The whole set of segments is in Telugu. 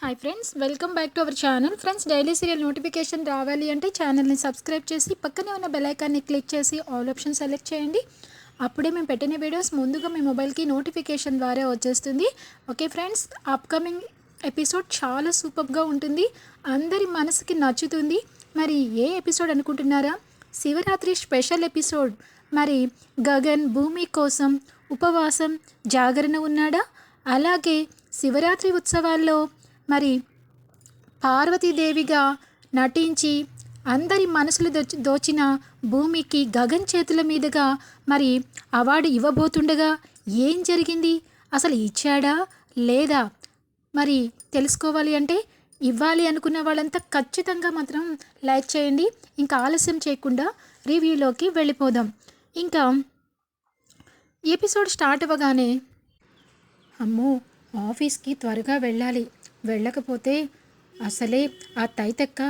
Hi friends welcome back to our channel friends daily serial notification రావాలి అంటే ఛానల్ని సబ్స్క్రైబ్ చేసి పక్కనే ఉన్న బెలైకాన్ని క్లిక్ చేసి ఆల్ ఆప్షన్ సెలెక్ట్ చేయండి. అప్పుడే మేము పెట్టిన వీడియోస్ ముందుగా మీ మొబైల్కి నోటిఫికేషన్ ద్వారా వచ్చేస్తుంది. ఓకే ఫ్రెండ్స్ అప్కమింగ్ ఎపిసోడ్ చాలా సూపర్గా ఉంటుంది. అందరి మనసుకి నచ్చుతుంది. మరి ఏ ఎపిసోడ్ అనుకుంటున్నారా? శివరాత్రి స్పెషల్ ఎపిసోడ్ మరి గగన్ భూమి కోసం ఉపవాసం జాగరణ ఉన్నాడా? అలాగే శివరాత్రి ఉత్సవాల్లో మరి పార్వతీదేవిగా నటించి అందరి మనసులు దోచిన భూమికి గగన్ చేతుల మీదుగా మరి అవార్డు ఇవ్వబోతుండగా ఏం జరిగింది? అసలు ఇచ్చాడా? లేదా? మరి తెలుసుకోవాలి అంటే ఇవ్వాలి అనుకున్న వాళ్ళంతా ఖచ్చితంగా మాత్రం లైక్ చేయండి. ఇంకా ఆలస్యం చేయకుండా రివ్యూలోకి వెళ్ళిపోదాం. ఇంకా ఎపిసోడ్ స్టార్ట్ అవ్వగానే అమ్మో ఆఫీస్కి త్వరగా వెళ్ళాలి. వెళ్ళకపోతే అసలే ఆ తైతెక్క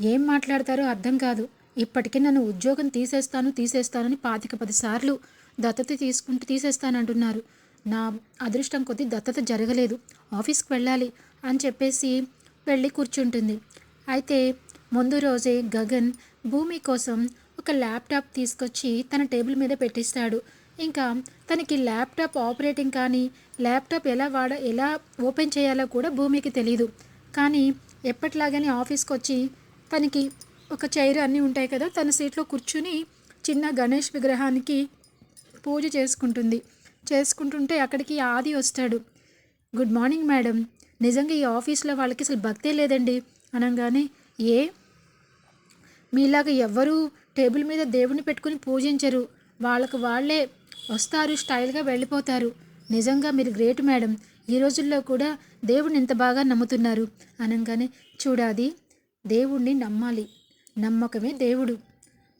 ఏం మాట్లాడతారో అర్థం కాదు. ఇప్పటికే నన్ను ఉద్యోగం తీసేస్తాను తీసేస్తానని పాతిక పదిసార్లు దత్తత తీసుకుంటూ తీసేస్తానంటున్నారు. నా అదృష్టం కొద్దీ దత్తత జరగలేదు. ఆఫీస్కి వెళ్ళాలి అని చెప్పేసి వెళ్ళి కూర్చుంటుంది. అయితే ముందు రోజే గగన్ భూమి కోసం ఒక ల్యాప్టాప్ తీసుకొచ్చి తన టేబుల్ మీద పెట్టిస్తాడు. ఇంకా తనకి ల్యాప్టాప్ ఆపరేటింగ్ కానీ ల్యాప్టాప్ ఎలా వాడ ఎలా ఓపెన్ చేయాలో కూడా భూమికి తెలియదు కానీ ఎప్పటిలాగానే ఆఫీస్కి వచ్చి తనకి ఒక చైర్ అన్నీ ఉంటాయి కదా తన సీట్లో కూర్చుని చిన్న గణేష్ విగ్రహానికి పూజ చేసుకుంటుంది. చేసుకుంటుంటే అక్కడికి ఆది వస్తాడు. Good morning madam. నిజంగా ఈ ఆఫీస్లో వాళ్ళకి అసలు భక్తే లేదండి. అనగానే ఏ? మీలాగా ఎవ్వరూ టేబుల్ మీద దేవుని పెట్టుకుని పూజించరు. వాళ్ళకు వాళ్ళే వస్తారు స్టైల్గా వెళ్ళిపోతారు. నిజంగా మీరు గ్రేట్ మేడం. ఈ రోజుల్లో కూడా దేవుడిని ఇంత బాగా నమ్ముతున్నారు. అనగానే చూడాది దేవుణ్ణి నమ్మాలి. నమ్మకమే దేవుడు.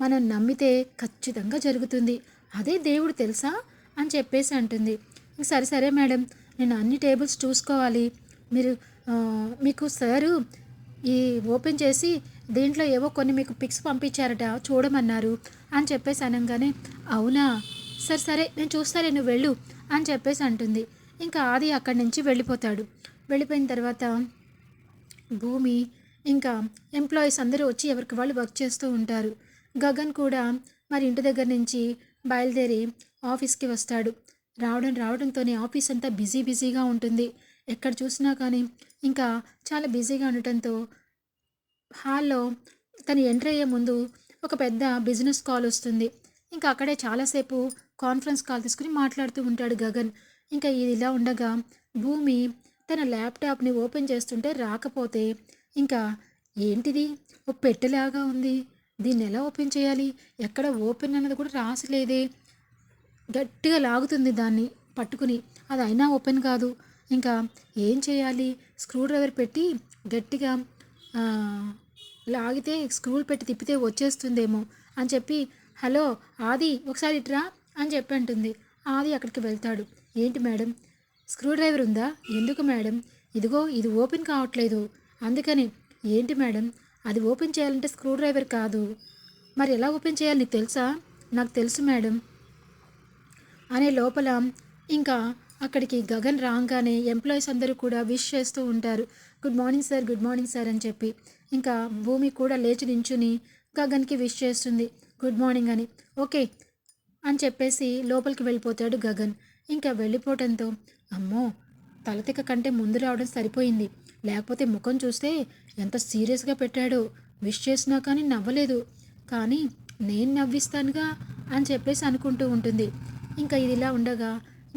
మనం నమ్మితే ఖచ్చితంగా జరుగుతుంది. అదే దేవుడు తెలుసా? అని చెప్పేసి అంటుంది. సరే సరే మేడం. నేను అన్ని టేబుల్స్ చూసుకోవాలి. మీరు మీకు సారు ఈ ఓపెన్ చేసి దీంట్లో ఏవో కొన్ని మీకు పిక్స్ పంపించారట చూడమన్నారు అని చెప్పేసి అనగానే అవునా? సరే సరే నేను చూస్తాలే నువ్వు వెళ్ళు అని చెప్పేసి అంటుంది. ఇంకా ఆది అక్కడి నుంచి వెళ్ళిపోతాడు. వెళ్ళిపోయిన తర్వాత భూమి ఇంకా ఎంప్లాయీస్ అందరూ వచ్చి ఎవరికి వాళ్ళు వర్క్ చేస్తూ ఉంటారు. గగన్ కూడా మరి ఇంటి దగ్గర నుంచి బయలుదేరి ఆఫీస్కి వస్తాడు. రావడం రావడంతోనే ఆఫీస్ అంతా బిజీ బిజీగా ఉంటుంది. ఎక్కడ చూసినా కానీ ఇంకా చాలా బిజీగా ఉండటంతో హాల్లో తను ఎంటర్ అయ్యే ముందు ఒక పెద్ద బిజినెస్ కాల్ వస్తుంది. ఇంకా అక్కడే చాలాసేపు కాన్ఫరెన్స్ కాల్ తీసుకుని మాట్లాడుతూ ఉంటాడు గగన్. ఇంకా ఇది ఇలా ఉండగా భూమి తన ల్యాప్టాప్ని ఓపెన్ చేస్తుంటే రాకపోతే ఇంకా ఏంటిది? ఓ పెట్టెలాగా ఉంది. దీన్ని ఎలా ఓపెన్ చేయాలి? ఎక్కడ ఓపెన్ అన్నది కూడా రాసలేదే. గట్టిగా లాగుతుంది దాన్ని పట్టుకుని. అది అయినా ఓపెన్ కాదు. ఇంకా ఏం చేయాలి? స్క్రూ డ్రైవర్ పెట్టి గట్టిగా లాగితే స్క్రూ పెట్టి తిప్పితే వచ్చేస్తుందేమో అని చెప్పి హలో ఆది ఒకసారి ఇట్రా అని చెప్పి అంటుంది. ఆది అక్కడికి వెళ్తాడు. ఏంటి మేడం? స్క్రూ డ్రైవర్ ఉందా? ఎందుకు మేడం? ఇదిగో ఇది ఓపెన్ కావట్లేదు. అందుకని ఏంటి మేడం? అది ఓపెన్ చేయాలంటే స్క్రూ డ్రైవర్ కాదు. మరి ఎలా ఓపెన్ చేయాలి నీకు తెలుసా? నాకు తెలుసు మేడం. అనే లోపల ఇంకా అక్కడికి గగన్ రాగానే ఎంప్లాయీస్ అందరూ కూడా విష్ చేస్తూ ఉంటారు. Good morning sir good morning sir అని చెప్పి. ఇంకా భూమి కూడా లేచి నించుని గగన్కి విష్ చేస్తుంది. గుడ్ మార్నింగ్ అని ఓకే అని చెప్పేసి లోపలికి వెళ్ళిపోతాడు గగన్. ఇంకా వెళ్ళిపోవడంతో అమ్మో తలతిక కంటే ముందు రావడం సరిపోయింది. లేకపోతే ముఖం చూస్తే ఎంత సీరియస్గా పెట్టాడో. విష్ చేసినా కానీ నవ్వలేదు. కానీ నేను నవ్విస్తానుగా అని చెప్పేసి అనుకుంటూ ఉంటుంది. ఇంకా ఇది ఇలా ఉండగా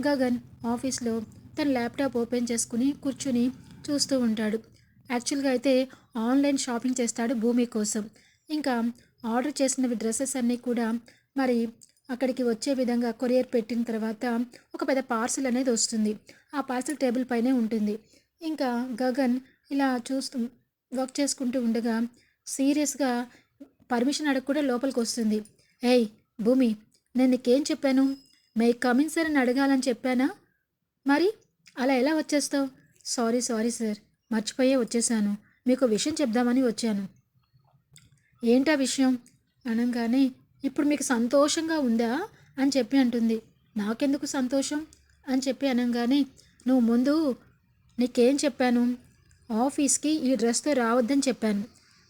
గగన్ ఆఫీస్లో తన ల్యాప్టాప్ ఓపెన్ చేసుకుని కూర్చుని చూస్తూ ఉంటాడు. యాక్చువల్గా అయితే ఆన్లైన్ షాపింగ్ చేస్తాడు భూమి కోసం. ఇంకా ఆర్డర్ చేసినవి డ్రెస్సెస్ అన్నీ కూడా మరి అక్కడికి వచ్చే విధంగా కొరియర్ పెట్టిన తర్వాత ఒక పెద్ద పార్సిల్ అనేది వస్తుంది. ఆ పార్సిల్ టేబుల్ పైనే ఉంటుంది. ఇంకా గగన్ ఇలా చూస్తూ వర్క్ చేసుకుంటూ ఉండగా సీరియస్గా పర్మిషన్ అడగ కూడా లోపలికి వస్తుంది. ఏయ్ భూమి నేను నీకేం చెప్పాను? మే కమిన్ సార్ అని అడగాలని చెప్పానా? మరి అలా ఎలా వచ్చేస్తావు? సారీ సారీ సార్ మర్చిపోయే వచ్చేసాను. మీకు విషయం చెప్దామని వచ్చాను. ఏంటా విషయం? అనగానే ఇప్పుడు మీకు సంతోషంగా ఉందా? అని చెప్పి అంటుంది. నాకెందుకు సంతోషం? అని చెప్పి అనగానే నువ్వు ముందు నీకేం చెప్పాను? ఆఫీస్కి ఈ డ్రెస్తో రావద్దని చెప్పాను.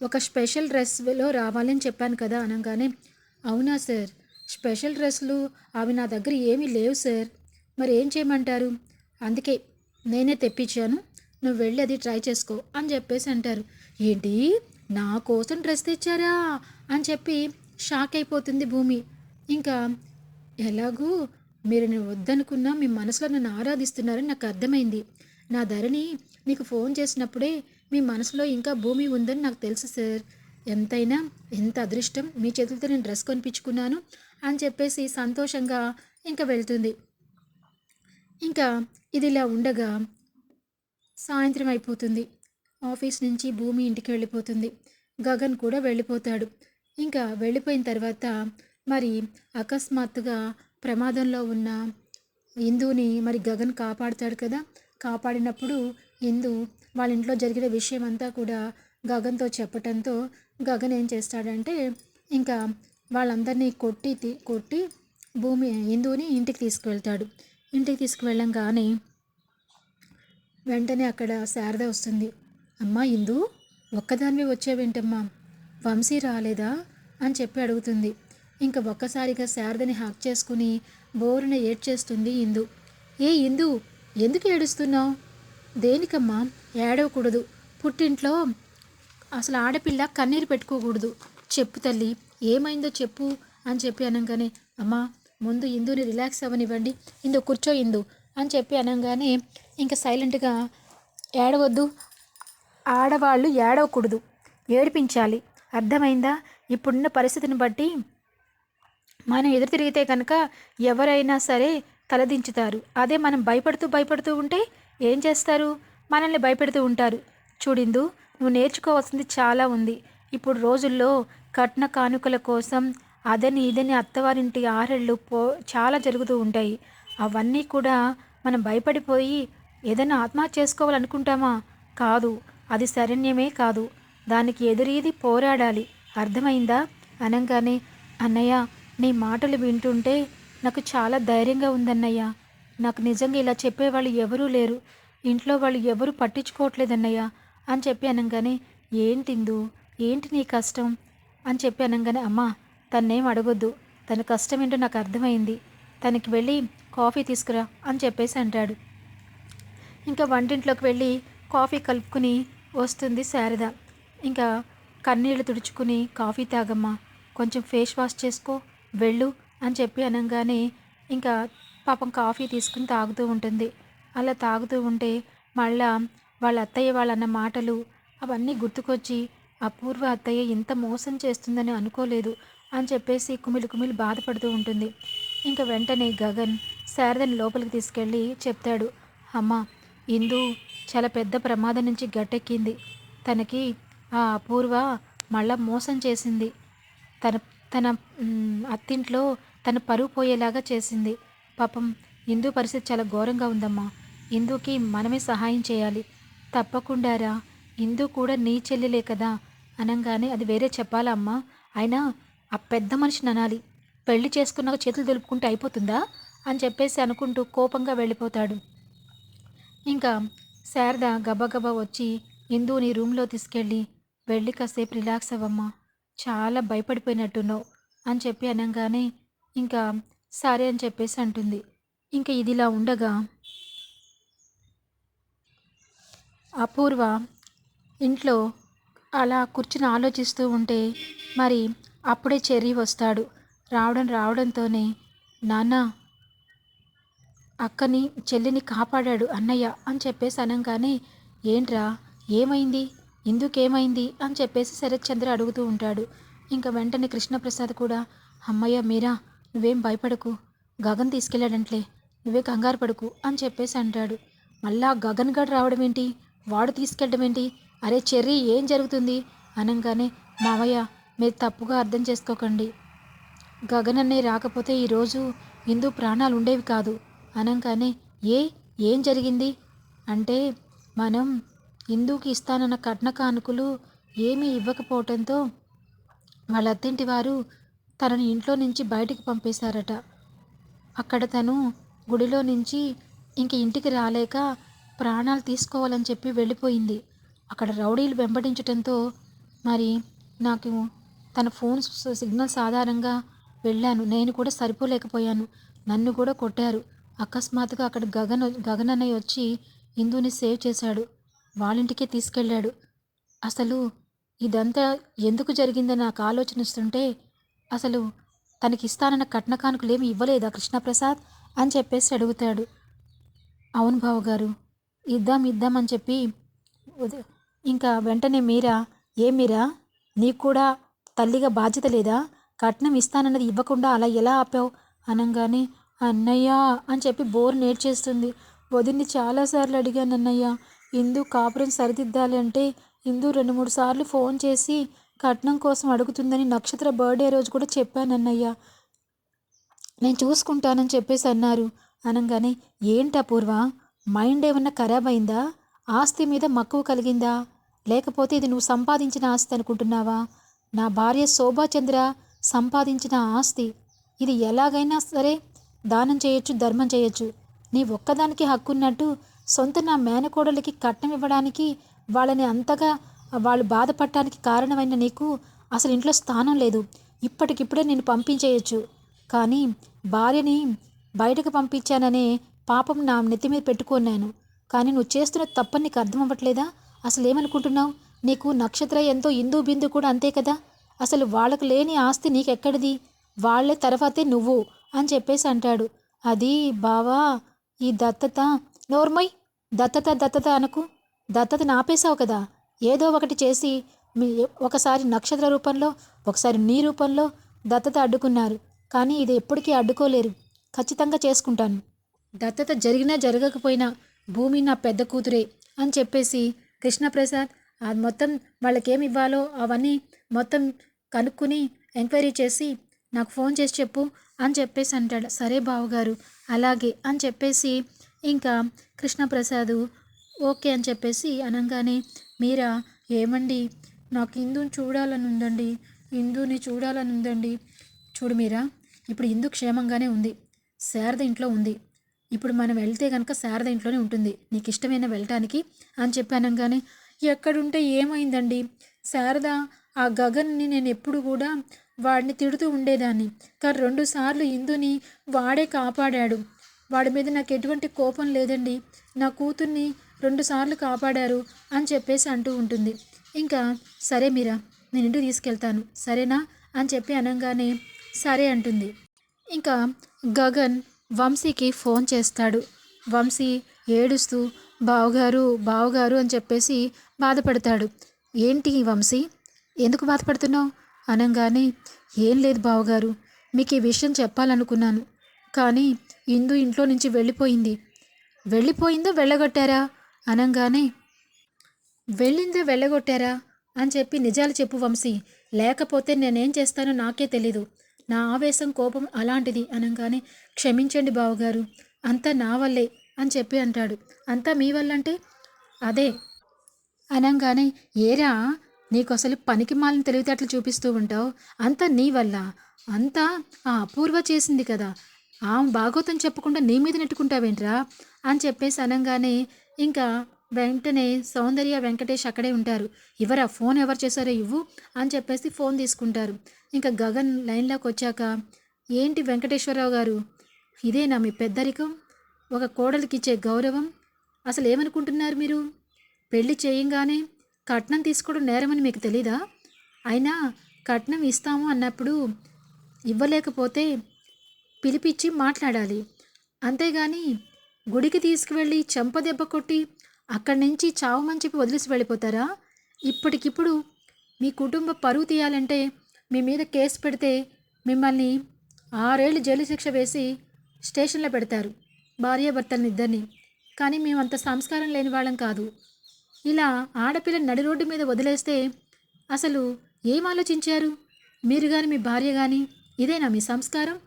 ఒక స్పెషల్ డ్రెస్లో రావాలని చెప్పాను కదా అనగానే. అవునా సార్? స్పెషల్ డ్రెస్సులు అవి నా దగ్గర ఏమీ లేవు సార్. మరి ఏం చేయమంటారు? అందుకే నేనే తెప్పించాను. నువ్వు వెళ్ళి అది ట్రై చేసుకో అని చెప్పేసి అంటారు. ఏంటి? నా కోసం డ్రెస్ తెచ్చారా అని చెప్పి షాక్ అయిపోతుంది భూమి. ఇంకా ఎలాగూ మీరు నేను వద్దనుకున్నా మీ మనసులో నన్ను ఆరాధిస్తున్నారని నాకు అర్థమైంది. నా ధరని మీకు ఫోన్ చేసినప్పుడే మీ మనసులో ఇంకా భూమి ఉందని నాకు తెలుసు సార్. ఎంతైనా ఎంత అదృష్టం మీ చేతులతో నేను డ్రెస్ కొనిపించుకున్నాను అని చెప్పేసి సంతోషంగా ఇంకా వెళ్తుంది. ఇంకా ఇది ఇలా ఉండగా సాయంత్రం అయిపోతుంది. ఆఫీస్ నుంచి భూమి ఇంటికి వెళ్ళిపోతుంది. గగన్ కూడా వెళ్ళిపోతాడు. ఇంకా వెళ్ళిపోయిన తర్వాత మరి అకస్మాత్తుగా ప్రమాదంలో ఉన్న ఇందుని మరి గగన్ కాపాడుతాడు కదా. కాపాడినప్పుడు ఇందు వాళ్ళ ఇంట్లో జరిగిన విషయం అంతా కూడా గగన్తో చెప్పటంతో గగన్ ఏం చేస్తాడంటే ఇంకా వాళ్ళందరినీ కొట్టి కొట్టి భూమి ఇందుని ఇంటికి తీసుకువెళ్తాడు. ఇంటికి తీసుకువెళ్ళంగానే వెంటనే అక్కడ శారద వస్తుంది. అమ్మా ఇందు ఒక్కదానివి వచ్చావేంటమ్మా? వంశీ రాలేదా? అని చెప్పి అడుగుతుంది. ఇంకా ఒక్కసారిగా శారదని హాక్ చేసుకుని బోరున ఏడ్చేస్తుంది ఇందు. ఏ ఇందు ఎందుకు ఏడుస్తున్నావు? దేనికమ్మా? ఏడవకూడదు. పుట్టింట్లో అసలు ఆడపిల్ల కన్నీరు పెట్టుకోకూడదు. చెప్పు తల్లి ఏమైందో చెప్పు అని చెప్పి అనగానే అమ్మా ముందు ఇందుని రిలాక్స్ అవ్వనివ్వండి. ఇందు కూర్చో ఇందు అని చెప్పి అనగానే ఇంకా సైలెంట్గా ఏడవద్దు ఆడవాళ్ళు ఏడవకూడదు. ఏడిపించాలి. అర్థమైందా? ఇప్పుడున్న పరిస్థితిని బట్టి మనం ఎదురు తిరిగితే కనుక ఎవరైనా సరే తలదించుతారు. అదే మనం భయపడుతూ భయపడుతూ ఉంటే ఏం చేస్తారు? మనల్ని భయపెడుతూ ఉంటారు. చూడిందు నువ్వు నేర్చుకోవాల్సింది చాలా ఉంది. ఇప్పుడు రోజుల్లో కట్న కానుకల కోసం అదని ఇదని అత్తవారింటి ఆరెళ్ళు పో చాలా జరుగుతూ ఉంటాయి. అవన్నీ కూడా మనం భయపడిపోయి ఏదైనా ఆత్మహత్య చేసుకోవాలనుకుంటామా? కాదు. అది శరణ్యమే కాదు. దానికి ఎదురీది పోరాడాలి. అర్థమైందా? అనగానే అన్నయ్య నీ మాటలు వింటుంటే నాకు చాలా ధైర్యంగా ఉందన్నయ్య. నాకు నిజంగా ఇలా చెప్పేవాళ్ళు ఎవరూ లేరు. ఇంట్లో వాళ్ళు ఎవరు పట్టించుకోవట్లేదన్నయ్య. అని చెప్పి అనగానే ఏంటిందు ఏంటి నీ కష్టం? అని చెప్పి అనగానే అమ్మా తన్నేం అడగొద్దు. తన కష్టం ఏంటో నాకు అర్థమైంది. తనకి వెళ్ళి కాఫీ తీసుకురా అని చెప్పేసి అంటాడు. ఇంకా వంటింట్లోకి వెళ్ళి కాఫీ కలుపుకుని వస్తుంది శారద. ఇంకా కన్నీళ్ళు తుడుచుకుని కాఫీ తాగమ్మా. కొంచెం ఫేస్ వాష్ చేసుకో వెళ్ళు అని చెప్పి అనగానే ఇంకా పాపం కాఫీ తీసుకుని తాగుతూ ఉంటుంది. అలా తాగుతూ ఉంటే మళ్ళా వాళ్ళ అత్తయ్య వాళ్ళన్న మాటలు అవన్నీ గుర్తుకొచ్చి అపూర్వ అత్తయ్య ఇంత మోసం చేస్తుందని అనుకోలేదు అని చెప్పేసి కుమిలి కుమిలి బాధపడుతూ ఉంటుంది. ఇంకా వెంటనే గగన్ శారదని లోపలికి తీసుకెళ్ళి చెప్తాడు అమ్మా ఇందు చాలా పెద్ద ప్రమాదం నుంచి గట్టెక్కింది. తనకి ఆ అపూర్వ మళ్ళా మోసం చేసింది. తన తన అత్తింట్లో తన పరువు పోయేలాగా చేసింది. పాపం ఇందు పరిస్థితి చాలా ఘోరంగా ఉందమ్మా. ఇందుకి మనమే సహాయం చేయాలి. తప్పకుండారా? ఇందు కూడా నీ చెల్లెలే కదా? అనగానే అది వేరే చెప్పాలా అమ్మా? అయినా ఆ పెద్ద మనిషిని అనాలి. పెళ్ళి చేసుకున్నాక చేతులు దులుపుకుంటే అయిపోతుందా? అని చెప్పేసి అనుకుంటూ కోపంగా వెళ్ళిపోతాడు. ఇంకా శారద గబగబా వచ్చి ఇందుని రూమ్లో తీసుకెళ్ళి వెళ్ళి కాసేపు రిలాక్స్ అవ్వమ్మా చాలా భయపడిపోయినట్టున్నావు అని చెప్పి అనగానే ఇంకా సరే అని చెప్పేసి అంటుంది. ఇంకా ఇదిలా ఉండగా అపూర్వ ఇంట్లో అలా కూర్చుని ఆలోచిస్తూ ఉంటే మరి అప్పుడే చెర్రీ వస్తాడు. రావడం రావడంతోనే నాన్న అక్కని చెల్లిని కాపాడాడు అన్నయ్య అని చెప్పేసి అనగానే ఏంట్రా ఏమైంది? ఎందుకేమైంది? అని చెప్పేసి శరత్చంద్ర అడుగుతూ ఉంటాడు. ఇంకా వెంటనే కృష్ణప్రసాద్ కూడా అమ్మయ్య మీరా నువ్వేం భయపడకు. గగన్ తీసుకెళ్ళాడంట్లే. నువ్వే కంగారు పడుకు అని చెప్పేసి అంటాడు. మళ్ళా గగన్ గడ్ రావడం ఏంటి? వాడు తీసుకెళ్ళడం ఏంటి? అరే చెర్రీ ఏం జరుగుతుంది? అనగానే మావయ్య మీరు తప్పుగా అర్థం చేసుకోకండి. గగన్ అన్నయ్య రాకపోతే ఈరోజు ఇందు ప్రాణాలు ఉండేవి కాదు. అనగానే ఏ ఏం జరిగింది? అంటే మనం ఇందుకి ఇస్తానన్న కట్న కానుకలు ఏమీ ఇవ్వకపోవటంతో వాళ్ళ అత్తింటి వారు తనని ఇంట్లో నుంచి బయటికి పంపేశారట. అక్కడ తను గుడిలో నుంచి ఇంక ఇంటికి రాలేక ప్రాణాలు తీసుకోవాలని చెప్పి వెళ్ళిపోయింది. అక్కడ రౌడీలు వెంబడించటంతో మరి నాకు తన ఫోన్ సిగ్నల్స్ ఆధారంగా వెళ్ళాను. నేను కూడా సరిపోలేకపోయాను. నన్ను కూడా కొట్టారు. అకస్మాత్తుగా అక్కడ గగన్ గగన్ అన్నయ్య వచ్చి ఇందుని సేవ్ చేశాడు. వాళ్ళింటికే తీసుకెళ్ళాడు. అసలు ఇదంతా ఎందుకు జరిగిందని నాకు ఆలోచన ఇస్తుంటే అసలు తనకి ఇస్తానన్న కట్న కానుకలు ఏమి ఇవ్వలేదా కృష్ణప్రసాద్ అని చెప్పేసి అడుగుతాడు. అవును బావగారు ఇద్దాం ఇద్దాం అని చెప్పి ఇంకా వెంటనే మీరా? ఏ మీరా? నీకు కూడా తల్లిగా బాధ్యత లేదా? కట్నం ఇస్తానన్నది ఇవ్వకుండా అలా ఎలా ఆపావు? అనగానే అన్నయ్య అని చెప్పి బోర్ నేర్చేస్తుంది. వదిన్ని చాలాసార్లు అడిగాను అన్నయ్య ఇందు కాపురం సరిదిద్దాలి అంటే ఇందు రెండు మూడు సార్లు ఫోన్ చేసి కట్నం కోసం అడుగుతుందని నక్షత్ర బర్త్డే రోజు కూడా చెప్పాను అన్నయ్య. నేను చూసుకుంటానని చెప్పేసి అన్నారు. అనగానే ఏంటి అపూర్వ? మైండ్ ఏమన్నా ఖరాబ్ అయిందా? ఆస్తి మీద మక్కువ కలిగిందా? లేకపోతే ఇది నువ్వు సంపాదించిన ఆస్తి అనుకుంటున్నావా? నా భార్య శోభాచంద్ర సంపాదించిన ఆస్తి. ఇది ఎలాగైనా సరే దానం చేయొచ్చు ధర్మం చేయొచ్చు. నీ ఒక్కదానికి హక్కున్నట్టు సొంత నా మేనకోడలికి కట్నం ఇవ్వడానికి వాళ్ళని అంతగా వాళ్ళు బాధపడటానికి కారణమైన నీకు అసలు ఇంట్లో స్థానం లేదు. ఇప్పటికిప్పుడే నేను పంపించేయచ్చు. కానీ భార్యని బయటకు పంపించాననే పాపం నా నెత్తి మీద పెట్టుకున్నాను. కానీ నువ్వు చేస్తున్న తప్పని నీకు అర్థం అవ్వట్లేదా అసలు ఏమనుకుంటున్నావు నీకు నక్షత్ర ఎంతో ఇందు బిందు కూడా అంతే కదా? అసలు వాళ్ళకు లేని ఆస్తి నీకెక్కడిది? వాళ్ళే తర్వాతే నువ్వు. అని చెప్పేసి అంటాడు. అది బావా ఈ దత్తత నోర్మయ్ దత్తత దత్తత అనకు. దత్తతను ఆపేశావు కదా. ఏదో ఒకటి చేసి మీ ఒకసారి నక్షత్ర రూపంలో ఒకసారి నీ రూపంలో దత్తత అడ్డుకున్నారు. కానీ ఇది ఎప్పటికీ అడ్డుకోలేరు. ఖచ్చితంగా చేసుకుంటాను. దత్తత జరిగినా జరగకపోయినా భూమి నా పెద్ద కూతురే అని చెప్పేసి కృష్ణప్రసాద్ అది మొత్తం వాళ్ళకేమి ఇవ్వాలో అవన్నీ మొత్తం కనుక్కుని ఎంక్వైరీ చేసి నాకు ఫోన్ చేసి చెప్పు అని చెప్పేసి అంటాడు. సరే బావగారు అలాగే అని చెప్పేసి ఇంకా కృష్ణప్రసాద్ ఓకే అని చెప్పేసి అనగానే మీరా ఏమండి? నాకు ఇందుని చూడాలని ఉందండి. ఇందుని చూడాలని ఉందండి. చూడు మీరా ఇప్పుడు ఇందు క్షేమంగానే ఉంది. శారద ఇంట్లో ఉంది. ఇప్పుడు మనం వెళ్తే కనుక శారద ఇంట్లోనే ఉంటుంది. నీకు ఇష్టమైన వెళ్ళటానికి అని చెప్పి అనగానే ఎక్కడుంటే ఏమైందండి? శారద ఆ గగన్ని నేను ఎప్పుడు కూడా వాడిని తిడుతూ ఉండేదాన్ని. కానీ రెండు సార్లు ఇందుని వాడే కాపాడాడు. వాడి మీద నాకు ఎటువంటి కోపం లేదండి. నా కూతుర్ని రెండుసార్లు కాపాడారు అని చెప్పేసి అంటూ ఉంటుంది. ఇంకా సరే మీరా నేను ఇంటికి తీసుకెళ్తాను. సరేనా? అని చెప్పి అనగానే సరే అంటుంది. ఇంకా గగన్ వంశీకి ఫోన్ చేస్తాడు. వంశీ ఏడుస్తూ బావగారు బావగారు అని చెప్పేసి బాధపడతాడు. ఏంటి వంశీ? ఎందుకు బాధపడుతున్నావు? అనగానే ఏం లేదు బావగారు మీకు ఈ విషయం చెప్పాలనుకున్నాను. కానీ ఇందు ఇంట్లో నుంచి వెళ్ళిపోయింది. వెళ్ళిపోయిందో వెళ్ళగొట్టారా? అనగానే వెళ్ళిందో వెళ్ళగొట్టారా? అని చెప్పి నిజాలు చెప్పు వంశీ. లేకపోతే నేనేం చేస్తానో నాకే తెలీదు. నా ఆవేశం కోపం అలాంటిది. అనగానే క్షమించండి బావగారు అంతా నా వల్లే అని చెప్పి అంటాడు. అంతా మీ వల్ల అంటే అదే. అనగానే ఏరా నీకు అసలు పనికి మాలిన తెలివితేటలు చూపిస్తూ ఉంటావు. అంతా నీ వల్ల. అంతా ఆ అపూర్వ చేసింది కదా. ఆ బాగోతం చెప్పకుండా నీ మీద నెట్టుకుంటావేంట్రా? అని చెప్పేసి అనగానే ఇంకా వెంటనే సౌందర్య వెంకటేష్ అక్కడే ఉంటారు. ఇవరా ఫోన్ ఎవరు చేశారో ఇవ్వు అని చెప్పేసి ఫోన్ తీసుకుంటారు. ఇంకా గగన్ లైన్లోకి వచ్చాక ఏంటి వెంకటేశ్వరరావు గారు? ఇదేనా మీ పెద్దరికం? ఒక కోడలికిచ్చే గౌరవం? అసలు ఏమనుకుంటున్నారు మీరు? పెళ్ళి చేయంగానే కట్నం తీసుకోవడం నేరమని మీకు తెలీదా? అయినా కట్నం ఇస్తాము అన్నప్పుడు ఇవ్వలేకపోతే పిలిపించి మాట్లాడాలి. అంతేగాని గుడికి తీసుకువెళ్ళి చెంపదెబ్బ కొట్టి అక్కడి నుంచి చావమని చెప్పి వదిలేసి వెళ్ళిపోతారా? ఇప్పటికిప్పుడు మీ కుటుంబ పరువు తీయాలంటే మీ మీద కేసు పెడితే మిమ్మల్ని ఆరేళ్ళు జైలు శిక్ష వేసి స్టేషన్లో పెడతారు భార్యాభర్తలను ఇద్దరిని. కానీ మేము అంత సంస్కారం లేని వాళ్ళం కాదు. ఇలా ఆడపిల్ల నడి రోడ్డు మీద వదిలేస్తే అసలు ఏం ఆలోచించారు? మీరు కానీ మీ భార్య కానీ ఇదేనా మీ సంస్కారం?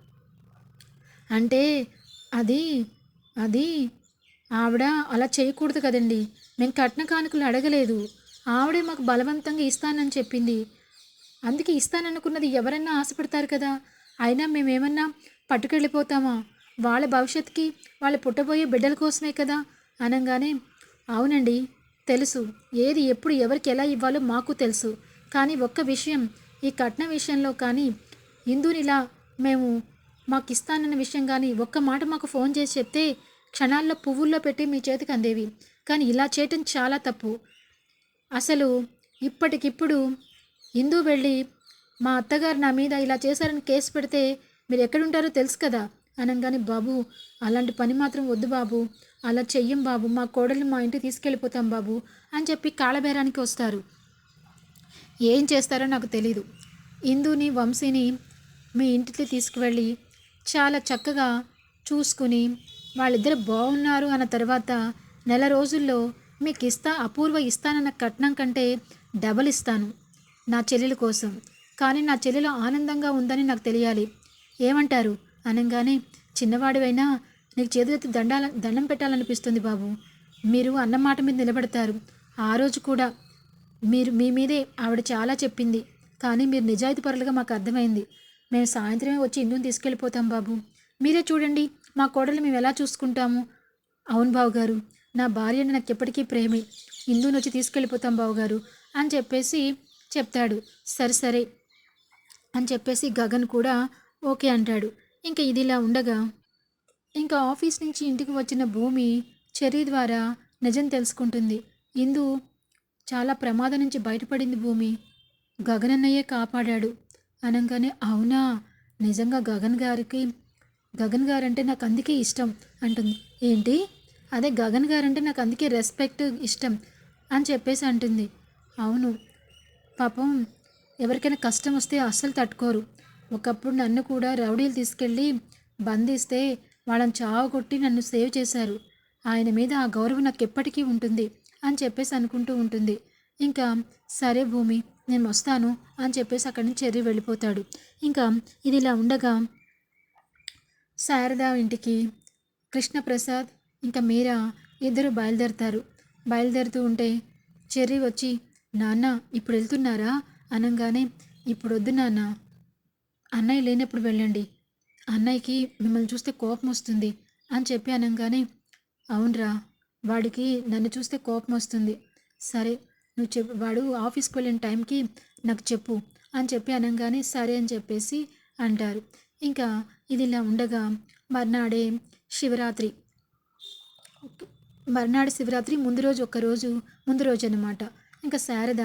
అంటే అది అది ఆవిడ అలా చేయకూడదు కదండి. మేము కట్న కానుకలు అడగలేదు. ఆవిడే మాకు బలవంతంగా ఇస్తానని చెప్పింది. అందుకే ఇస్తాననుకున్నది ఎవరన్నా ఆశపడతారు కదా. అయినా మేమేమన్నా పట్టుకెళ్ళిపోతామా? వాళ్ళ భవిష్యత్తుకి వాళ్ళు పుట్టబోయే బిడ్డల కోసమే కదా. అనగానే అవునండి. తెలుసు. ఏది ఎప్పుడు ఎవరికి ఎలా ఇవ్వాలో మాకు తెలుసు. కానీ ఒక్క విషయం ఈ కట్న విషయంలో కానీ హిందూనిలా మేము మాకు ఇస్తానన్న విషయం కానీ ఒక్క మాట మాకు ఫోన్ చేసి చెప్తే క్షణాల్లో పువ్వుల్లో పెట్టి మీ చేతికి అందేవి. కానీ ఇలా చేయటం చాలా తప్పు. అసలు ఇప్పటికిప్పుడు హిందూ వెళ్ళి మా అత్తగారు నా మీద ఇలా చేశారని కేసు పెడితే మీరు ఎక్కడుంటారో తెలుసు కదా. అనగానే బాబు అలాంటి పని మాత్రం వద్దు బాబు. అలా చెయ్యం బాబు మా కోడలు మా ఇంటికి తీసుకెళ్ళిపోతాం బాబు అని చెప్పి కాళబేరానికి వస్తారు. ఏం చేస్తారో నాకు తెలీదు. ఇందుని వంశీని మీ ఇంటికి తీసుకువెళ్ళి చాలా చక్కగా చూసుకుని వాళ్ళిద్దరు బాగున్నారు అన్న తర్వాత నెల రోజుల్లో మీకు ఇస్తా అపూర్వ ఇస్తానన్న కట్నం కంటే డబల్ ఇస్తాను నా చెల్లెల కోసం. కానీ నా చెల్లెలు ఆనందంగా ఉందని నాకు తెలియాలి. ఏమంటారు? అనగానే చిన్నవాడివైనా నీకు చేతులెత్తి దండాల దండం పెట్టాలనిపిస్తుంది బాబు. మీరు అన్నమాట మీద నిలబడతారు. ఆ రోజు కూడా మీరు మీ మీదే ఆవిడ చాలా చెప్పింది. కానీ మీరు నిజాయితీ పరులుగా మాకు అర్థమైంది. మేము సాయంత్రమే వచ్చి ఇందుని తీసుకెళ్ళిపోతాం బాబు. మీరే చూడండి మా కోడలు మేము ఎలా చూసుకుంటాము? అవును బావగారు నా భార్య అంటే నాకు ఎప్పటికీ ప్రేమే. ఇందుని వచ్చి తీసుకెళ్ళిపోతాం బావగారు అని చెప్పేసి చెప్తాడు. సరే సరే అని చెప్పేసి గగన్ కూడా ఓకే అంటాడు. ఇంకా ఇది ఇలా ఉండగా ఇంకా ఆఫీస్ నుంచి ఇంటికి వచ్చిన భూమి చెర్రీ ద్వారా నిజం తెలుసుకుంటుంది. ఇందు చాలా ప్రమాదం నుంచి బయటపడింది భూమి. గగనన్నయ్యే కాపాడాడు. అనగానే అవునా? నిజంగా గగన్ గారికి గగన్ గారంటే నాకు అందుకే ఇష్టం అంటుంది. ఏంటి? అదే గగన్ గారంటే నాకు అందుకే రెస్పెక్ట్ ఇష్టం అని చెప్పేసి అంటుంది. అవును. పాపం ఎవరికైనా కష్టం వస్తే అస్సలు తట్టుకోరు. ఒకప్పుడు నన్ను కూడా రౌడీలు తీసుకెళ్ళి బంధిస్తే వాళ్ళని చావగొట్టి నన్ను సేవ్ చేశారు. ఆయన మీద ఆ గౌరవం నాకు ఎప్పటికీ ఉంటుంది అని చెప్పేసి అనుకుంటూ ఉంటుంది. ఇంకా సరే భూమి నేను వస్తాను అని చెప్పేసి అక్కడి నుంచి చెర్రి వెళ్ళిపోతాడు. ఇంకా ఇది ఇలా ఉండగా శారదా ఇంటికి కృష్ణప్రసాద్ ఇంకా మీరా ఇద్దరు బయలుదేరుతారు. బయలుదేరుతూ ఉంటే చెర్రి వచ్చి నాన్న ఇప్పుడు వెళ్తున్నారా? అనగానే ఇప్పుడు వద్దు నాన్న. అన్నయ్య లేనప్పుడు వెళ్ళండి. అన్నయ్యకి మిమ్మల్ని చూస్తే కోపం వస్తుంది అని చెప్పి అనగానే అవునరా వాడికి నన్ను చూస్తే కోపం వస్తుంది. సరే నువ్వు చెప్పు వాడు ఆఫీస్కి వెళ్ళిన టైంకి నాకు చెప్పు అని చెప్పి అనగానే సరే అని చెప్పేసి అంటారు. ఇంకా ఇది ఇలా ఉండగా మర్నాడే శివరాత్రి. మర్నాడు శివరాత్రి ముందు రోజు ఒక్కరోజు ముందు రోజు అనమాట ఇంకా శారద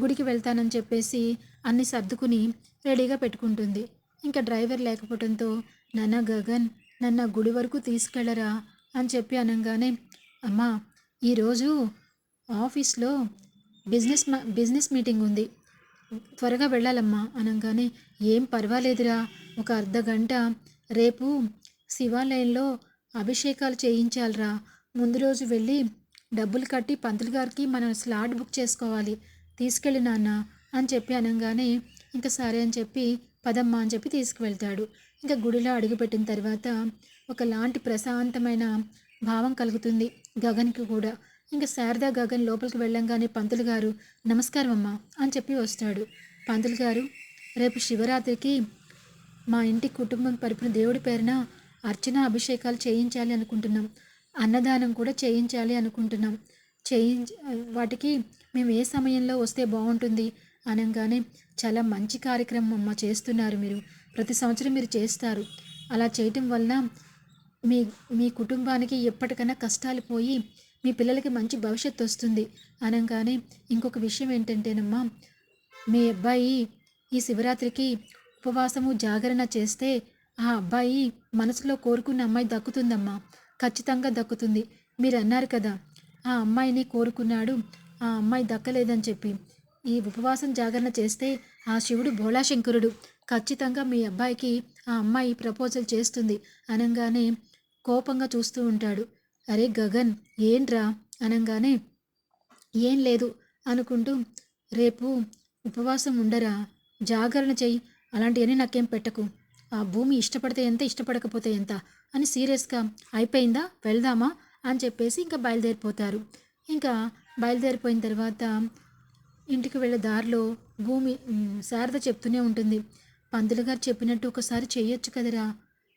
గుడికి వెళ్తానని చెప్పేసి అన్ని సర్దుకుని రెడీగా పెట్టుకుంటుంది. ఇంకా డ్రైవర్ లేకపోవడంతో నాన్న గగన్ నన్ను గుడి వరకు తీసుకెళ్ళరా అని చెప్పి అనగానే అమ్మా ఈరోజు ఆఫీస్లో బిజినెస్ బిజినెస్ మీటింగ్ ఉంది. త్వరగా వెళ్ళాలమ్మా అనగానే ఏం పర్వాలేదురా ఒక అర్ధ గంట. రేపు శివాలయంలో అభిషేకాలు చేయించాలిరా. ముందు రోజు వెళ్ళి డబ్బులు కట్టి పంతులు గారికి మనం స్లాట్ బుక్ చేసుకోవాలి. తీసుకెళ్ళి నాన్న అని చెప్పి అనగానే ఇంకా సరే అని చెప్పి పదమ్మా అని చెప్పి తీసుకువెళ్తాడు. ఇంకా గుడిలో అడుగుపెట్టిన తర్వాత ఒకలాంటి ప్రశాంతమైన భావం కలుగుతుంది గగన్కి కూడా. ఇంకా శారదా గగన్ లోపలికి వెళ్ళంగానే పంతులు గారు నమస్కారం అమ్మా అని చెప్పి వస్తాడు. పంతులు గారు రేపు శివరాత్రికి మా ఇంటి కుటుంబం పరిపిన దేవుడి పేరున అర్చన అభిషేకాలు చేయించాలి అనుకుంటున్నాం. అన్నదానం కూడా చేయించాలి అనుకుంటున్నాం. చేయించ వాటికి మేము ఏ సమయంలో వస్తే బాగుంటుంది? అనగానే చాలా మంచి కార్యక్రమం అమ్మ చేస్తున్నారు మీరు. ప్రతి సంవత్సరం మీరు చేస్తారు. అలా చేయటం వలన మీ మీ కుటుంబానికి ఎప్పటికైనా కష్టాలు పోయి మీ పిల్లలకి మంచి భవిష్యత్తు వస్తుంది. అనగానే ఇంకొక విషయం ఏంటంటేనమ్మా మీ అబ్బాయి ఈ శివరాత్రికి ఉపవాసము జాగరణ చేస్తే ఆ అబ్బాయి మనసులో కోరుకున్న అమ్మాయి దక్కుతుందమ్మా. ఖచ్చితంగా దక్కుతుంది. మీరు అన్నారు కదా ఆ అమ్మాయిని కోరుకున్నాడు ఆ అమ్మాయి దక్కలేదని చెప్పి. ఈ ఉపవాసం జాగరణ చేస్తే ఆ శివుడు భోళాశంకరుడు ఖచ్చితంగా మీ అబ్బాయికి ఆ అమ్మాయి ప్రపోజల్ చేస్తుంది అనగానే కోపంగా చూస్తూ ఉంటాడు. అరే గగన్ ఏంట్రా? అనగానే ఏం లేదు అనుకుంటూ రేపు ఉపవాసం ఉండరా? జాగరణ చెయ్యి అలాంటివన్నీ నాకేం పెట్టకు. ఆ భూమి ఇష్టపడితే ఎంత ఇష్టపడకపోతే ఎంత అని సీరియస్గా అయిపోయిందా? వెళ్దామా? అని చెప్పేసి ఇంకా బయలుదేరిపోతారు. ఇంకా బయలుదేరిపోయిన తర్వాత ఇంటికి వెళ్ళే దారిలో భూమి శారద చెప్తూనే ఉంటుంది. పంతులు గారు చెప్పినట్టు ఒకసారి చేయొచ్చు కదరా?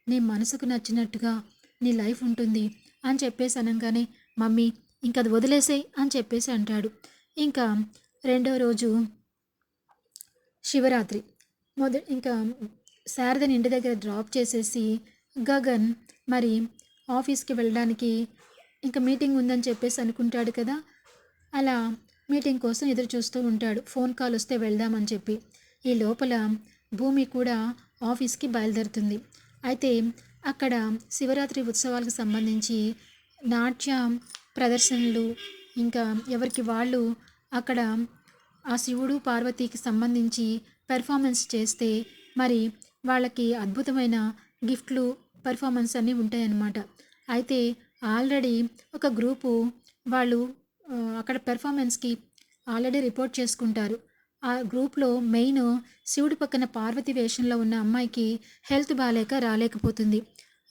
నీ మనసుకు నచ్చినట్టుగా నీ లైఫ్ ఉంటుంది అని చెప్పేసి అనగానే మమ్మీ ఇంక అది వదిలేసేయ్ అని చెప్పేసి అంటాడు. ఇంకా రెండో రోజు శివరాత్రి. మొద ఇంకా శారదని ఇంటి దగ్గర డ్రాప్ చేసేసి గగన్ మరి ఆఫీస్కి వెళ్ళడానికి ఇంకా మీటింగ్ ఉందని చెప్పేసి అనుకుంటాడు కదా? అలా మీటింగ్ కోసం ఎదురు చూస్తూ ఉంటాడు. ఫోన్ కాల్ వస్తే వెళ్దామని చెప్పి. ఈ లోపల భూమి కూడా ఆఫీస్కి బయలుదేరుతుంది. అయితే అక్కడ శివరాత్రి ఉత్సవాలకు సంబంధించి నాట్య ప్రదర్శనలు ఇంకా ఎవరికి వాళ్ళు అక్కడ ఆ శివుడు పార్వతికి సంబంధించి పెర్ఫార్మెన్స్ చేస్తే మరి వాళ్ళకి అద్భుతమైన గిఫ్ట్లు పెర్ఫార్మెన్స్ అన్నీ ఉంటాయన్నమాట. అయితే ఆల్రెడీ ఒక గ్రూపు వాళ్ళు అక్కడ పెర్ఫార్మెన్స్కి ఆల్రెడీ రిపోర్ట్ చేసుకుంటారు. ఆ గ్రూప్లో మెయిన్ శివుడి పక్కన పార్వతి వేషంలో ఉన్న అమ్మాయికి హెల్త్ బాగాలేక రాలేకపోతుంది.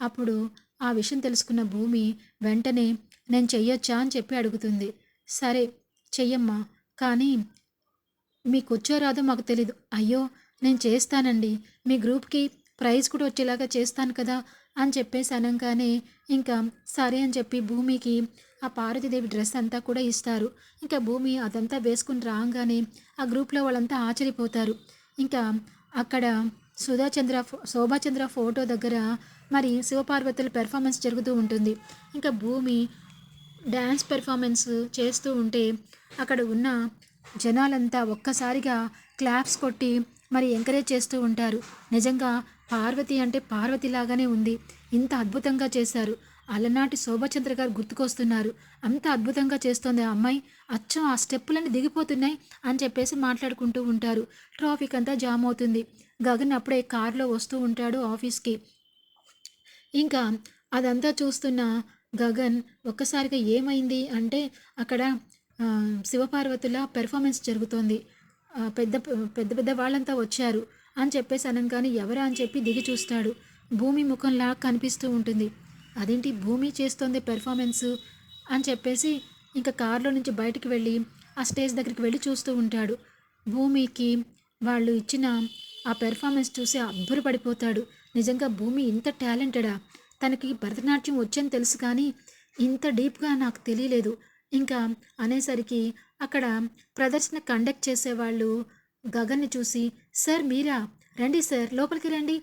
అప్పుడు ఆ విషయం తెలుసుకున్న భూమి వెంటనే నేను చెయ్యొచ్చా? అని చెప్పి అడుగుతుంది. సరే చెయ్యమ్మా కానీ మీకు వచ్చో రాదో మాకు తెలీదు. అయ్యో నేను చేస్తానండి. మీ గ్రూప్కి ప్రైజ్ కూడా వచ్చేలాగా చేస్తాను కదా అని చెప్పేసి అనగానే ఇంకా సరే అని చెప్పి భూమికి ఆ పార్వతీదేవి డ్రెస్ అంతా కూడా ఇస్తారు. ఇంకా భూమి అదంతా వేసుకుని రాగానే ఆ గ్రూప్లో వాళ్ళంతా ఆశ్చర్యపోతారు. ఇంకా అక్కడ సుధాచంద్ర శోభాచంద్ర ఫోటో దగ్గర మరి శివపార్వతుల పెర్ఫార్మెన్స్ జరుగుతూ ఉంటుంది. ఇంకా భూమి డ్యాన్స్ పెర్ఫార్మెన్స్ చేస్తూ ఉంటే అక్కడ ఉన్న జనాలంతా ఒక్కసారిగా క్లాప్స్ కొట్టి మరి ఎంకరేజ్ చేస్తూ ఉంటారు. నిజంగా పార్వతి అంటే పార్వతి లాగానే ఉంది. ఇంత అద్భుతంగా చేశారు. అలనాటి శోభచంద్ర గారు గుర్తుకొస్తున్నారు. అంత అద్భుతంగా చేస్తోంది ఆ అమ్మాయి. అచ్చం ఆ స్టెప్పులన్నీ దిగిపోతున్నాయి అని చెప్పేసి మాట్లాడుకుంటూ ఉంటారు. ట్రాఫిక్ అంతా జామ్ అవుతుంది. గగన్ అప్పుడే కారులో వస్తూ ఉంటాడు ఆఫీస్కి. ఇంకా అదంతా చూస్తున్న గగన్ ఒక్కసారిగా ఏమైంది అంటే అక్కడ శివపార్వతుల పెర్ఫార్మెన్స్ జరుగుతోంది. పెద్ద పెద్ద పెద్ద వాళ్ళంతా వచ్చారు అని చెప్పేసి అనగానే ఎవరా అని చెప్పి దిగి చూస్తాడు. భూమి ముఖంలా కనిపిస్తూ ఉంటుంది. అదేంటి భూమి చేస్తోంది పెర్ఫార్మెన్స్ అని చెప్పేసి ఇంకా కారులో నుంచి బయటికి వెళ్ళి ఆ స్టేజ్ దగ్గరికి వెళ్ళి చూస్తూ ఉంటాడు. భూమికి వాళ్ళు ఇచ్చిన ఆ పెర్ఫార్మెన్స్ చూసి అబ్బురపడిపోతాడు. నిజంగా భూమి ఇంత టాలెంటెడా తనకి భరతనాట్యం వచ్చని తెలుసు కానీ ఇంత డీప్గా నాకు తెలియలేదు. ఇంకా అనేసరికి అక్కడ ప్రదర్శన కండక్ట్ చేసేవాళ్ళు గగన్ని చూసి సార్ మీరా? రండి సార్ లోపలికి రండి.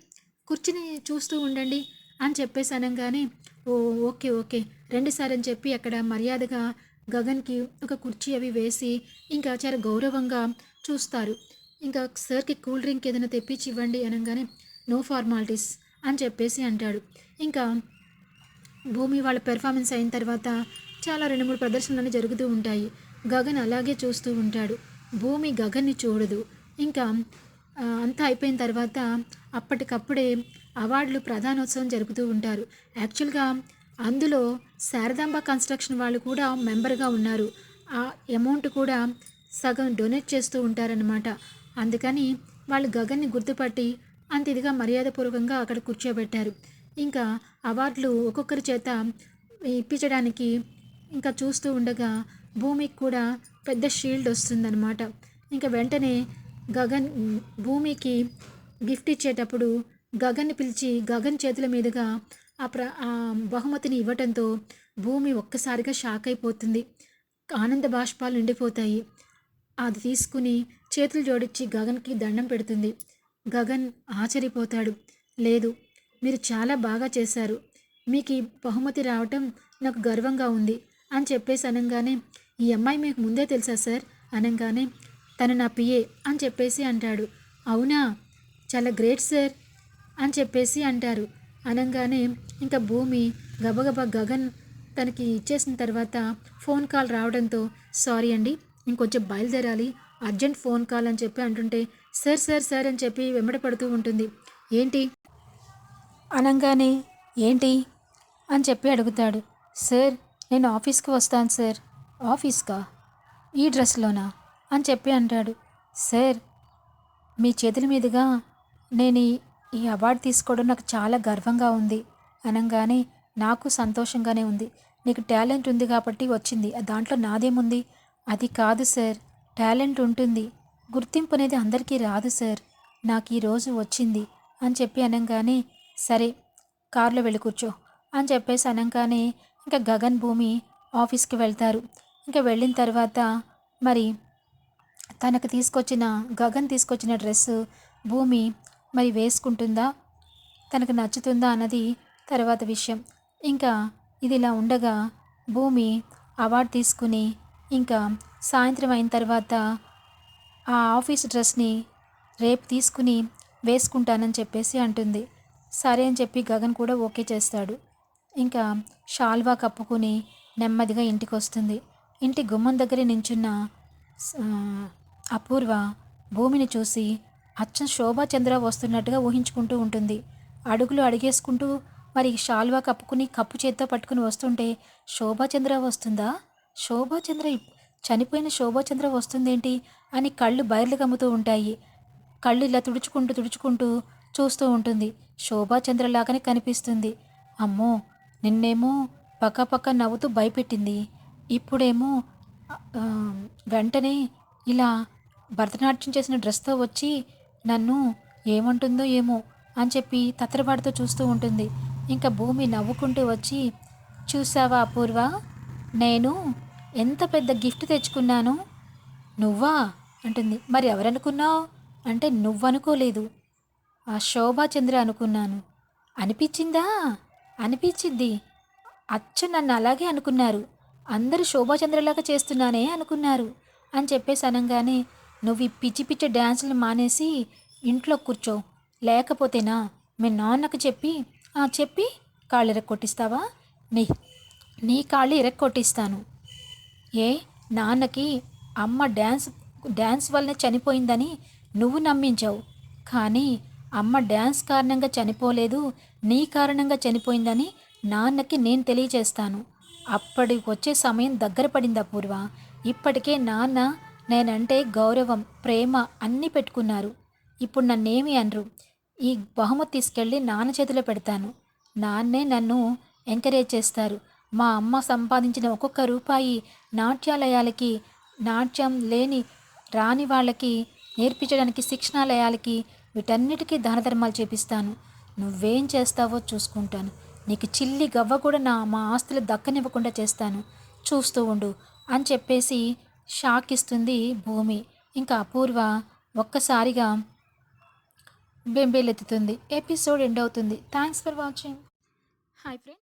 కూర్చుని చూస్తూ ఉండండి అని చెప్పేసి అనగానే ఓ ఓకే ఓకే. రండి సార్ అని చెప్పి అక్కడ మర్యాదగా గగన్కి ఒక కుర్చీ అవి వేసి ఇంకా చాలా గౌరవంగా చూస్తారు. ఇంకా సార్కి కూల్ డ్రింక్ ఏదైనా తెప్పించి ఇవ్వండి అనగానే నో ఫార్మాలిటీస్ అని చెప్పేసి అంటాడు. ఇంకా భూమి వాళ్ళ పెర్ఫార్మెన్స్ అయిన తర్వాత చాలా రెండు మూడు ప్రదర్శనలు జరుగుతూ ఉంటాయి. గగన్ అలాగే చూస్తూ ఉంటాడు. భూమి గగన్ని చూడదు. ఇంకా అంతా అయిపోయిన తర్వాత అప్పటికప్పుడే అవార్డులు ప్రధానోత్సవం జరుపుతూ ఉంటారు. యాక్చువల్గా అందులో శారదాంబ కన్స్ట్రక్షన్ వాళ్ళు కూడా మెంబర్గా ఉన్నారు. ఆ అమౌంట్ కూడా సగం డొనేట్ చేస్తూ ఉంటారనమాట అందుకని వాళ్ళు గగన్ని గుర్తుపట్టి అంత ఇదిగా మర్యాదపూర్వకంగా అక్కడ కూర్చోబెట్టారు. ఇంకా అవార్డులు ఒక్కొక్కరి చేత ఇప్పించడానికి ఇంకా చూస్తూ ఉండగా భూమికి కూడా పెద్ద షీల్డ్ వస్తుందన్నమాట. ఇంకా వెంటనే గగన్ భూమికి గిఫ్ట్ ఇచ్చేటప్పుడు గగన్ని పిలిచి గగన్ చేతుల మీదుగా ఆ ప్ర ఆ బహుమతిని ఇవ్వటంతో భూమి ఒక్కసారిగా షాక్ అయిపోతుంది. ఆనంద బాష్పాలు నిండిపోతాయి. అది తీసుకుని చేతులు జోడించి గగన్కి దండం పెడుతుంది. గగన్ ఆశ్చర్యపోతాడు. లేదు మీరు చాలా బాగా చేశారు. మీకు ఈ బహుమతి రావటం నాకు గర్వంగా ఉంది అని చెప్పేసి అనగానే ఈ అమ్మాయి మీకు ముందే తెలుసా సార్? అనగానే తను నా పిఏ అని చెప్పేసి అంటాడు. అవునా? చాలా గ్రేట్ సార్ అని చెప్పేసి అంటారు. అనగానే ఇంకా భూమి గబగబా గగన్ తనకి ఇచ్చేసిన తర్వాత ఫోన్ కాల్ రావడంతో సారీ అండి ఇంకొంచెం బయలుదేరాలి. అర్జెంట్ ఫోన్ కాల్ అని చెప్పి అంటుంటే సార్ సార్ సార్ అని చెప్పి వెంబడపడుతూ ఉంటుంది. ఏంటి? అనగానే ఏంటి? అని చెప్పి అడుగుతాడు. సార్ నేను ఆఫీస్కి వస్తాను సార్. ఆఫీస్కా? ఈ డ్రెస్లోనా? అని చెప్పి అంటాడు. సార్ మీ చేతుల మీదుగా నేను ఈ- అవార్డు తీసుకోవడం నాకు చాలా గర్వంగా ఉంది. అనగానే నాకు సంతోషంగానే ఉంది. నీకు టాలెంట్ ఉంది కాబట్టి వచ్చింది. దాంట్లో నాదేముంది? అది కాదు సార్. టాలెంట్ ఉంటుంది. గుర్తింపు అనేది అందరికీ రాదు సార్. నాకు ఈ రోజు వచ్చింది. అని చెప్పి అనగానే సరే కారులో వెళ్ళి కూర్చో. అని చెప్పేసి అనగానే ఇంకా గగన్ భూమి ఆఫీస్కి వెళ్తారు. ఇంకా వెళ్ళిన తర్వాత మరి తనకు తీసుకొచ్చిన గగన్ తీసుకొచ్చిన డ్రెస్సు భూమి మరి వేసుకుంటుందా? తనకు నచ్చుతుందా అన్నది తర్వాత విషయం. ఇంకా ఇది ఇలా ఉండగా భూమి అవార్డు తీసుకుని ఇంకా సాయంత్రం అయిన తర్వాత ఆ ఆఫీస్ డ్రెస్ని రేపు తీసుకుని వేసుకుంటానని చెప్పేసి అంటుంది. సరే అని చెప్పి గగన్ కూడా ఓకే చేస్తాడు. ఇంకా షాల్వా కప్పుకుని నెమ్మదిగా ఇంటికి వస్తుంది ఇంటి గుమ్మం దగ్గర నించున్న అపూర్వ భూమిని చూసి అచ్చం శోభాచంద్ర వస్తున్నట్టుగా ఊహించుకుంటూ ఉంటుంది. అడుగులు అడిగేసుకుంటూ మరి షాల్వా కప్పుకుని కప్పు చేత్తో పట్టుకుని వస్తుంటే శోభాచంద్ర వస్తుందా? శోభాచంద్ర చనిపోయిన శోభాచంద్ర వస్తుందేంటి? అని కళ్ళు బయర్లు కమ్ముతూ ఉంటాయి. కళ్ళు ఇలా తుడుచుకుంటూ తుడుచుకుంటూ చూస్తూ ఉంటుంది. శోభాచంద్రలాగానే కనిపిస్తుంది. అమ్మో! నిన్నేమో పక్క పక్క నవ్వుతూ భయపెట్టింది. ఇప్పుడేమో వెంటనే ఇలా భరతనాట్యం చేసిన డ్రెస్తో వచ్చి నన్ను ఏమంటుందో ఏమో అని చెప్పి తత్తరపాటుతో చూస్తూ ఉంటుంది. ఇంకా భూమి నవ్వుకుంటూ వచ్చి చూసావా అపూర్వ నేను ఎంత పెద్ద గిఫ్ట్ తెచ్చుకున్నాను? నువ్వా? అంటుంది. మరి ఎవరనుకున్నావు? అంటే నువ్వనుకోలేదు. ఆ శోభాచంద్ర అనుకున్నాను. అనిపించిందా? అనిపించింది. అచ్చ నన్ను అలాగే అనుకున్నారు. అందరూ శోభాచంద్రలాగా చేస్తున్నానే అనుకున్నారు. అని చెప్పేసి అనగానే నువ్వు ఈ పిచ్చి పిచ్చి డ్యాన్సులు మానేసి ఇంట్లో కూర్చో. లేకపోతేనా? మీ నాన్నకు చెప్పి "ఆ, చెప్పి కాళ్ళు ఇరక్కొట్టిస్తావా? నీ నీ కాళ్ళు ఇరక్కొట్టిస్తాను. ఏ నాన్నకి అమ్మ డ్యాన్స్ డ్యాన్స్ వల్లనే చనిపోయిందని నువ్వు నమ్మించావు. కానీ అమ్మ డ్యాన్స్ కారణంగా చనిపోలేదు నీ కారణంగా చనిపోయిందని నాన్నకి నేను తెలియచేస్తాను అప్పటికి వచ్చే సమయం దగ్గర పడిందా పూర్వ ఇప్పటికే నాన్న నేనంటే గౌరవం ప్రేమ అన్నీ పెట్టుకున్నారు. ఇప్పుడు నన్నేమి అనరు. ఈ బహుమతి తీసుకెళ్ళి నాన్న చేతిలో పెడతాను. నాన్నే నన్ను ఎంకరేజ్ చేస్తారు. మా అమ్మ సంపాదించిన ఒక్కొక్క రూపాయి నాట్యాలయాలకి నాట్యం లేని రాని వాళ్ళకి నేర్పించడానికి శిక్షణాలయాలకి వీటన్నిటికీ దాన ధర్మాలు చేపిస్తాను. నువ్వేం చేస్తావో చూసుకుంటాను. నీకు చిల్లి గవ్వ కూడా నా మా ఆస్తులు దక్కనివ్వకుండా చేస్తాను. చూస్తూ ఉండు అని చెప్పేసి షాక్ ఇస్తుంది భూమి. ఇంకా అపూర్వ ఒక్కసారిగా బెంబేలెత్తుతుంది. ఎపిసోడ్ ఎండ్ అవుతుంది. Thanks for watching. Hi friend